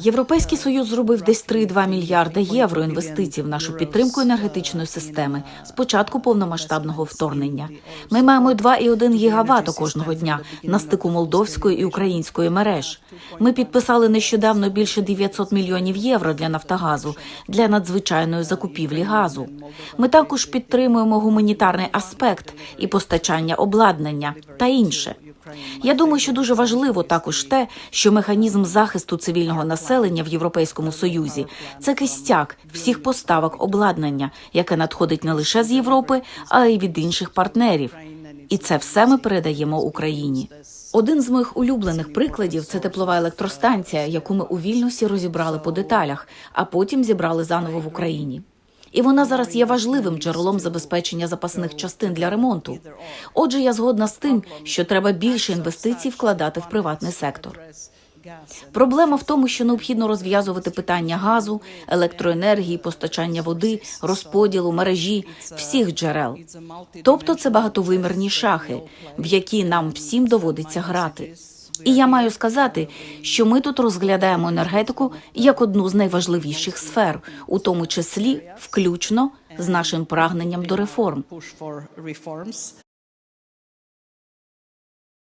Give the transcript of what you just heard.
Європейський союз зробив десь 3,2 мільярда євро інвестицій в нашу підтримку енергетичної системи з початку повномасштабного вторгнення. Ми маємо 2,1 гігавату кожного дня на стику молдовської і української мереж. Ми підписали нещодавно більше 900 мільйонів євро для Нафтогазу для надзвичайної закупівлі газу. Ми також підтримуємо гуманітарний аспект і постачання обладнання та інше. Я думаю, що дуже важливо також те, що механізм захисту цивільного населення в Європейському Союзі це кистяк всіх поставок обладнання, яке надходить не лише з Європи, а й від інших партнерів. І це все ми передаємо Україні. Один з моїх улюблених прикладів це теплова електростанція, яку ми у Вільнюсі розібрали по деталях, а потім зібрали заново в Україні. І вона зараз є важливим джерелом забезпечення запасних частин для ремонту. Отже, я згодна з тим, що треба більше інвестицій вкладати в приватний сектор. Проблема в тому, що необхідно розв'язувати питання газу, електроенергії, постачання води, розподілу мережі всіх джерел. Тобто це багатовимірні шахи, в які нам всім доводиться грати. І я маю сказати, що ми тут розглядаємо енергетику як одну з найважливіших сфер, у тому числі включно з нашим прагненням до реформ.